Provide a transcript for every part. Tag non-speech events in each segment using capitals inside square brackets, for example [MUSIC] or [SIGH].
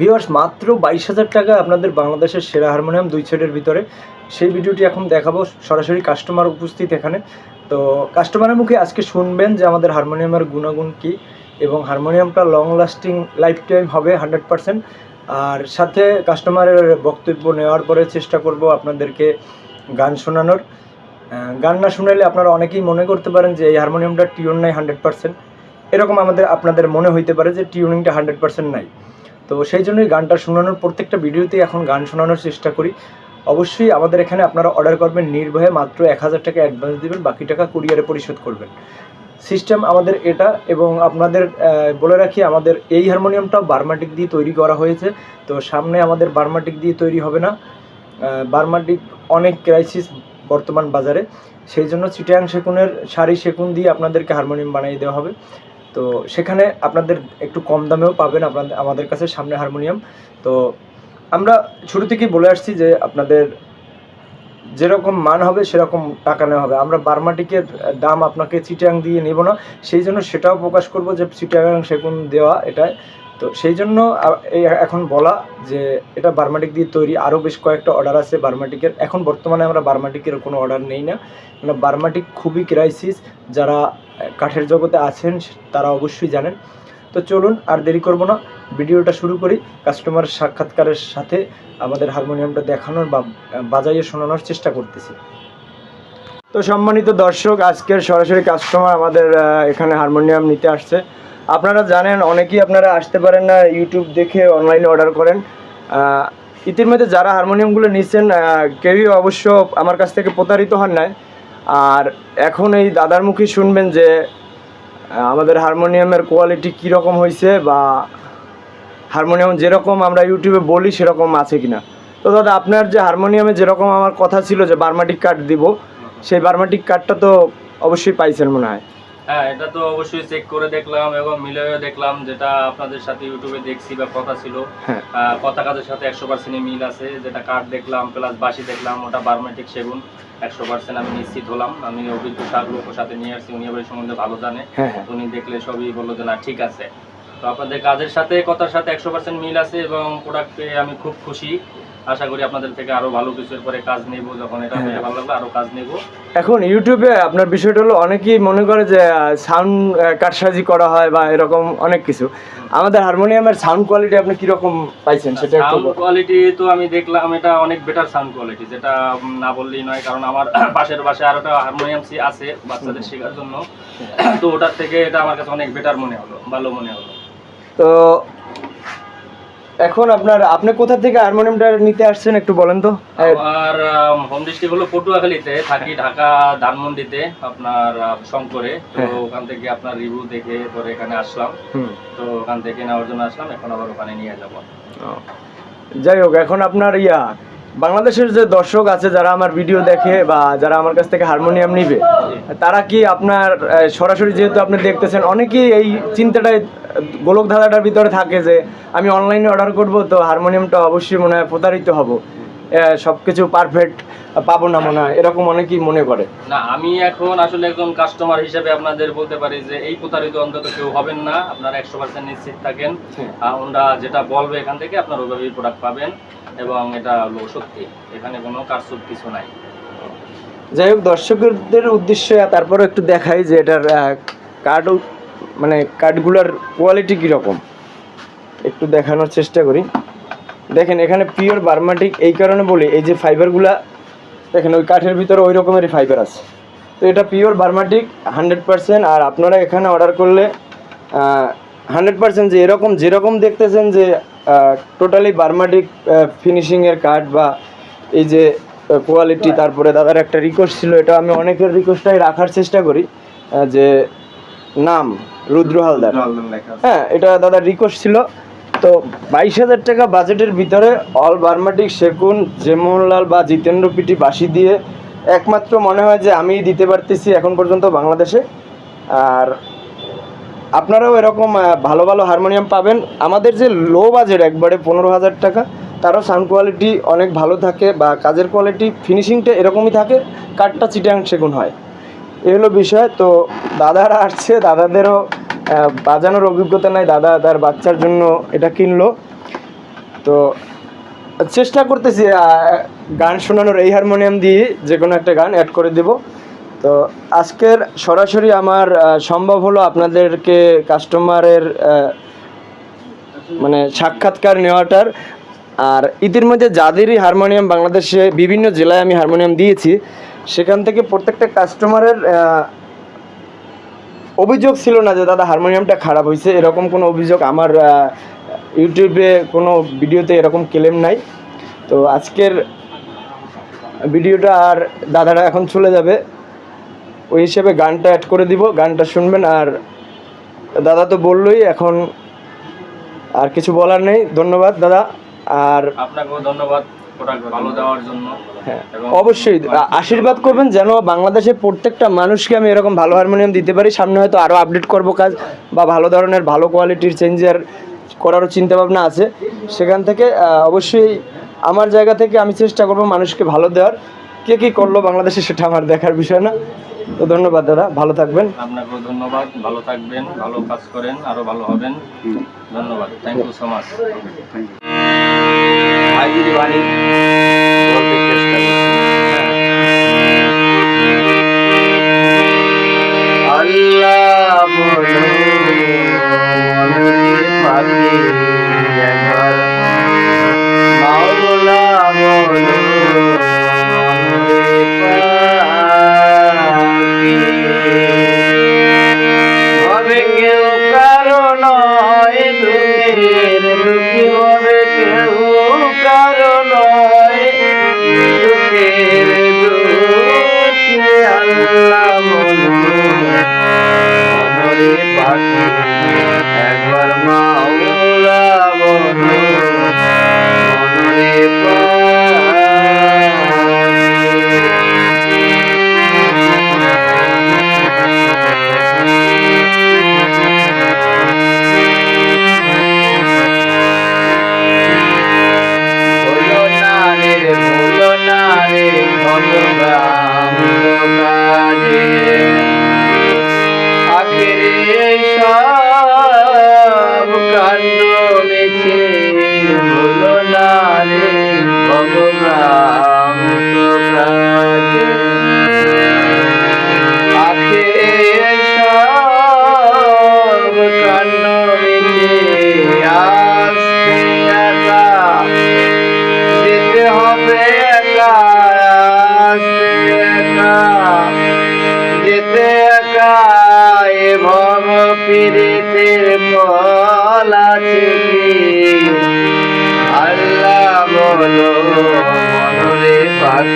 Viewers মাত্র বাইশ হাজার টাকা আপনাদের বাংলাদেশের সেরা হারমোনিয়াম দুই সেটের ভিতরে। সেই ভিডিওটি এখন দেখাবো সরাসরি কাস্টমার উপস্থিত এখানে। তো কাস্টমারের মুখে আজকে শুনবেন যে আমাদের হারমোনিয়ামের গুণাগুণ কী এবং হারমোনিয়ামটা লং লাস্টিং লাইফ টাইম হবে হান্ড্রেড পারসেন্ট আর সাথে কাস্টমারের বক্তব্য নেওয়ার পরে চেষ্টা করব আপনাদেরকে গান শোনানোর। গান না শুনাইলে আপনারা অনেকেই মনে করতে পারেন যে এই হারমোনিয়ামটা টিউন নাই হান্ড্রেড পারসেন্ট এরকম আমাদের, আপনাদের মনে হইতে পারে যে টিউনিংটা হান্ড্রেড পারসেন্ট নাই। তো সেই জন্যই গানটা শোনানোর প্রত্যেকটা ভিডিওতে এখন গান শোনানোর চেষ্টা করি। অবশ্যই আমাদের এখানে আপনারা অর্ডার করবেন নির্ভয়ে মাত্র এক হাজার টাকা অ্যাডভান্স দিবেন, বাকি টাকা কুরিয়ারে পরিশোধ করবেন। সিস্টেম আমাদের এটা এবং আপনাদের বলে রাখি আমাদের এই হারমোনিয়ামটাও বার্মাটিক দিয়ে তৈরি করা হয়েছে। তো সামনে আমাদের বার্মাটিক দিয়ে তৈরি হবে না। বার্মাটিক অনেক ক্রাইসিস বর্তমান বাজারে। সেই জন্য চিটাং সেকুনের শাড়ি সেকুন দিয়ে আপনাদেরকে হারমোনিয়াম বানিয়ে দেওয়া হবে। তো সেখানে আপনাদের একটু কম দামেও পাবেন আপনাদের, আমাদের কাছে সামনে হারমোনিয়াম। তো আমরা শুরু থেকেই বলে আসছি যে আপনাদের যেরকম মান হবে সেরকম টাকা নেওয়া হবে। আমরা বার্মাটিকের দাম আপনাকে চিটাং দিয়ে নেব না, সেই জন্য সেটাও প্রকাশ করব যে চিটাং সেগুন দেওয়া এটাই। তো সেই জন্য এখন বলা যে এটা বার্মাটিক দিয়ে তৈরি। আরও বেশ কয়েকটা অর্ডার আছে বার্মাটিকের এখন বর্তমানে আমরা বার্মাটিকের কোনো অর্ডার নেই না। বার্মাটিক খুবই ক্রাইসিস। যারা কাঠের জগতে আছেন, তারা অবশ্যই জানেন। তো চলুন, আর দেরি করব না, ভিডিওটা শুরু করি কাস্টমার সাক্ষাৎকারের সাথে আমাদের হারমোনিয়ামটা দেখানোর বা, বাজাইয়ে শোনানোর চেষ্টা করতেছি। তো সম্মানিত দর্শক, আজকের সরাসরি কাস্টমার আমাদের এখানে হারমোনিয়াম নিতে আসছে। আপনারা জানেন, অনেকেই আপনারা আসতে পারেন না ইউটিউব দেখে অনলাইনে অর্ডার করেন। ইতিমধ্যে যারা হারমোনিয়ামগুলো নিচ্ছেন কেউই অবশ্য আমার কাছ থেকে প্রতারিত হন নাই। আর এখন এই দাদার মুখে শুনবেন যে আমাদের হারমোনিয়ামের কোয়ালিটি কীরকম হয়েছে বা হারমোনিয়াম যেরকম আমরা ইউটিউবে বলি সেরকম আছে কি না তো দাদা, আপনার যে হারমোনিয়ামে যেরকম আমার কথা ছিল যে বার্মাটিক কার্ড দিব, সেই বার্মাটিক কার্ডটা তো অবশ্যই পাইছেন মনে হয়। হ্যাঁ এটা তো অবশ্যই চেক করে দেখলাম এবং মিলিয়ে দেখলাম যেটা আপনাদের সাথে ইউটিউবে দেখছি বা কথা ছিল। হ্যাঁ। কথা কাজের সাথে একশো পার্সেন্ট মিল আছে। যেটা কার্ড দেখলাম প্লাস বাসি দেখলাম ওটা বার্মেটিক সেগুন। একশো পার্সেন্ট আমি নিশ্চিত হলাম। আমি অভিজ্ঞ সার লোকের সাথে নিয়ে আসছি উনি আবার সম্বন্ধে ভালো জানে। হ্যাঁ হ্যাঁ। উনি দেখলে সবই বলল যে না ঠিক আছে। তো আপনাদের কাজের সাথে কথার সাথে একশো পার্সেন্ট মিল আছে এবং প্রোডাক্ট পেয়ে আমি খুব খুশি। আশা করি আপনাদের থেকে আরও ভালো কিছুর পরে কাজ নেব যখন এটা হ্যাঁ। ভালো লাগল আরও কাজ নেব। এখন ইউটিউবে আপনার বিষয়টা হলো অনেকেই মনে করে যে সাউন্ড কারসাজি করা হয় বা এরকম অনেক কিছু। আমাদের হারমোনিয়ামের সাউন্ড কোয়ালিটি আপনি কীরকম পাইছেন সেটা একটু সাউন্ড কোয়ালিটি তো আমি দেখলাম এটা অনেক বেটার সাউন্ড কোয়ালিটি যেটা না বললেই নয় কারণ আমার [CLEARS THROAT] পাশের পাশে আরও একটা হারমোনিয়াম আছে বাচ্চাদের শেখার জন্য। [CLEARS THROAT] তো ওটার থেকে এটা আমার কাছে অনেক বেটার মনে হলো ভালো মনে হলো। তো এখন আপনার আপনি কোথা থেকে হারমোনিয়ামটা নিতে আসছেন একটু বলেন তো? আমার হোম ডিস্ট্রিক্ট হলো পটুয়াখালীতে থাকি ঢাকা ধানমন্ডিতে আপনার শঙ্করে। তো হ্যাঁ। ওখান থেকে আপনার রিভিউ দেখে পরে এখানে আসলাম। তো ওখান থেকে নেওয়ার জন্য আসলাম এখন আবার ওখানে নিয়ে যাব। যাই হোক এখন আপনার ইয়া বাংলাদেশের যে দর্শক আছে যারা আমার ভিডিও দেখে বা যারা আমার কাছ থেকে হারমোনিয়াম নিবে তারা কি আপনার সরাসরি যেহেতু আপনি দেখতেছেন অনেকেই এই চিন্তাটায় গোলক ধাঁধাটার ভিতরে থাকে যে আমি অনলাইনে অর্ডার করব তো হারমোনিয়ামটা অবশ্যই মনে হয় প্রতারিত হব। সব কিছু পারফেক্ট পাবো না মনে হয়। এরকম অনেকেই মনে করে। না আমি এখন আসলে একজন কাস্টমার হিসেবে আপনাদের বলতে পারি যে এই প্রতারিত অন্তত কেউ হবেন না। আপনারা একশো পার্সেন্ট নিশ্চিত থাকেন। ওনারা যেটা বলবে এখান থেকে আপনার ওইভাবেই প্রোডাক্ট পাবেন এবং এটা হলো সত্যি। এখানে কোনো কারসুপ কিছু নাই। যাই হোক দর্শকদের উদ্দেশ্যে তারপরে একটু দেখাই যে এটার কার্ড মানে কার্ডগুলোর কোয়ালিটি কীরকম? একটু দেখানোর চেষ্টা করি। দেখেন, এখানে পিওর বার্মাটিক এই কারণে বলি, এই যে ফাইবারগুলা দেখেন, ওই কাঠের ভিতরে ওই রকমেরই ফাইবার আছে। তো এটা pure Burma teak hundred percent আর আপনারা এখানে অর্ডার করলে হান্ড্রেড পার্সেন্ট যে এরকম, যেরকম দেখতেছেন যে টোটালি বার্মাটিক ফিনিশিংয়ের কাঠ বা এই যে কোয়ালিটি তারপরে দাদার একটা রিকোয়েস্ট ছিল, এটা আমি অনেকের রিকোয়েস্টটাই রাখার চেষ্টা করি যে নাম রুদ্র হালদার। হ্যাঁ এটা দাদা রিকোয়েস্ট ছিল। তো বাইশ হাজার টাকা বাজেটের ভিতরে অল বার্মাটিক সেকুন জেমোহনলাল বা জিতেন্দ্র পিটি বাসি দিয়ে একমাত্র মনে হয় যে আমি দিতে পারতেছি এখন পর্যন্ত বাংলাদেশে। আর আপনারাও এরকম ভালো ভালো হারমোনিয়াম পাবেন। আমাদের যে লো বাজেট একবারে পনেরো হাজার টাকা তারও সাউন্ড কোয়ালিটি অনেক ভালো থাকে বা কাজের কোয়ালিটি ফিনিশিংটা এরকমই থাকে কাঠটা চিটাং সেগুন হয়। এ হলো বিষয়। তো দাদারা আসছে, দাদাদেরও বাজানোর অভিজ্ঞতা নাই। দাদা তার বাচ্চার জন্য এটা কিনলো। তো চেষ্টা করতেছি গান শোনানোর এই হারমোনিয়াম দিয়ে যে কোনো একটা গান অ্যাড করে দেব। তো আজকের সরাসরি আমার সম্ভব হলো আপনাদেরকে কাস্টমারের মানে সাক্ষাৎকার নেওয়াটার। আর ইতিমধ্যে যাদেরই হারমোনিয়াম বাংলাদেশে বিভিন্ন জেলায় আমি হারমোনিয়াম দিয়েছি সেখান থেকে প্রত্যেকটা কাস্টমারের অভিযোগ ছিল না যে, দাদা, হারমোনিয়ামটা খারাপ হয়েছে এরকম কোনো অভিযোগ আমার ইউটিউবে কোনো ভিডিওতে এরকম ক্লেম নাই। তো আজকের ভিডিওটা আর দাদারা এখন চলে যাবে। ওই হিসেবে গানটা অ্যাড করে দিব, গানটা শুনবেন। আর দাদা তো বললই, এখন আর কিছু বলার নেই। ধন্যবাদ, দাদা। আর আপনাকেও ধন্যবাদ। প্রোডাক্ট ভালো দেওয়ার জন্য। হ্যাঁ। অবশ্যই আশীর্বাদ করবেন যেন বাংলাদেশের প্রত্যেকটা মানুষকে আমি এরকম ভালো হারমোনিয়াম দিতে পারি। সামনে হয়তো আরও আপডেট করব কাজ বা ভালো ধরনের ভালো কোয়ালিটির চেঞ্জার করারও চিন্তা ভাবনা আছে। সেখান থেকে অবশ্যই আমার জায়গা থেকে আমি চেষ্টা করব মানুষকে ভালো দেওয়ার। কে কী করল বাংলাদেশে সেটা আমার দেখার বিষয় না। তো ধন্যবাদ দাদা ভালো থাকবেন। আপনাকেও ধন্যবাদ ভালো থাকবেন ভালো কাজ করেন আরও ভালো হবেন। ধন্যবাদ থ্যাংক ইউ সো মাচ হাজিরি বাণী বলতে চেষ্টা করছি। আল্লাহ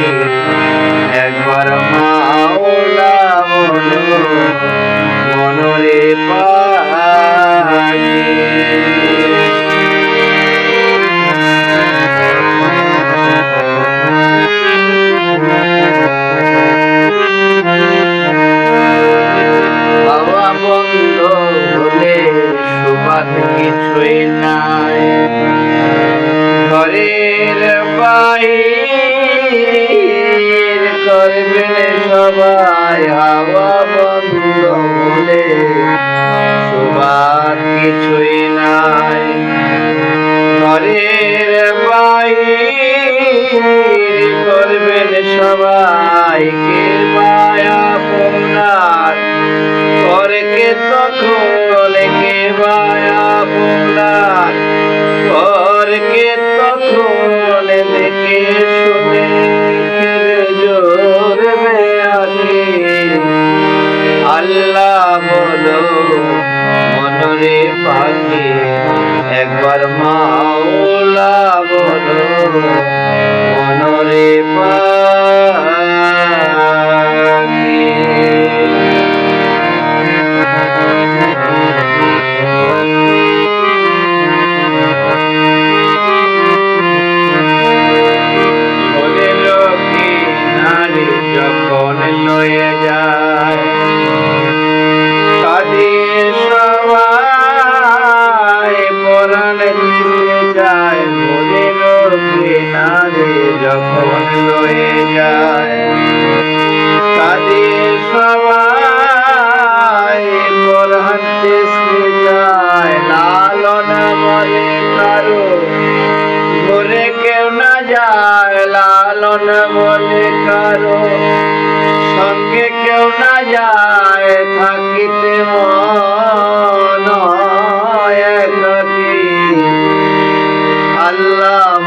মনরে সবাই হাওয়া বন্ধ হলে সুবাদ কিছুই নাই। ঘরের বাই করবেন সবাই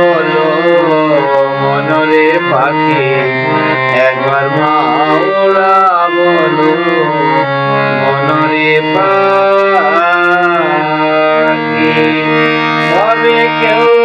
বলো মনরে পাখি। একবার মাওলা বলো মনরে পাখি। কবে কেউ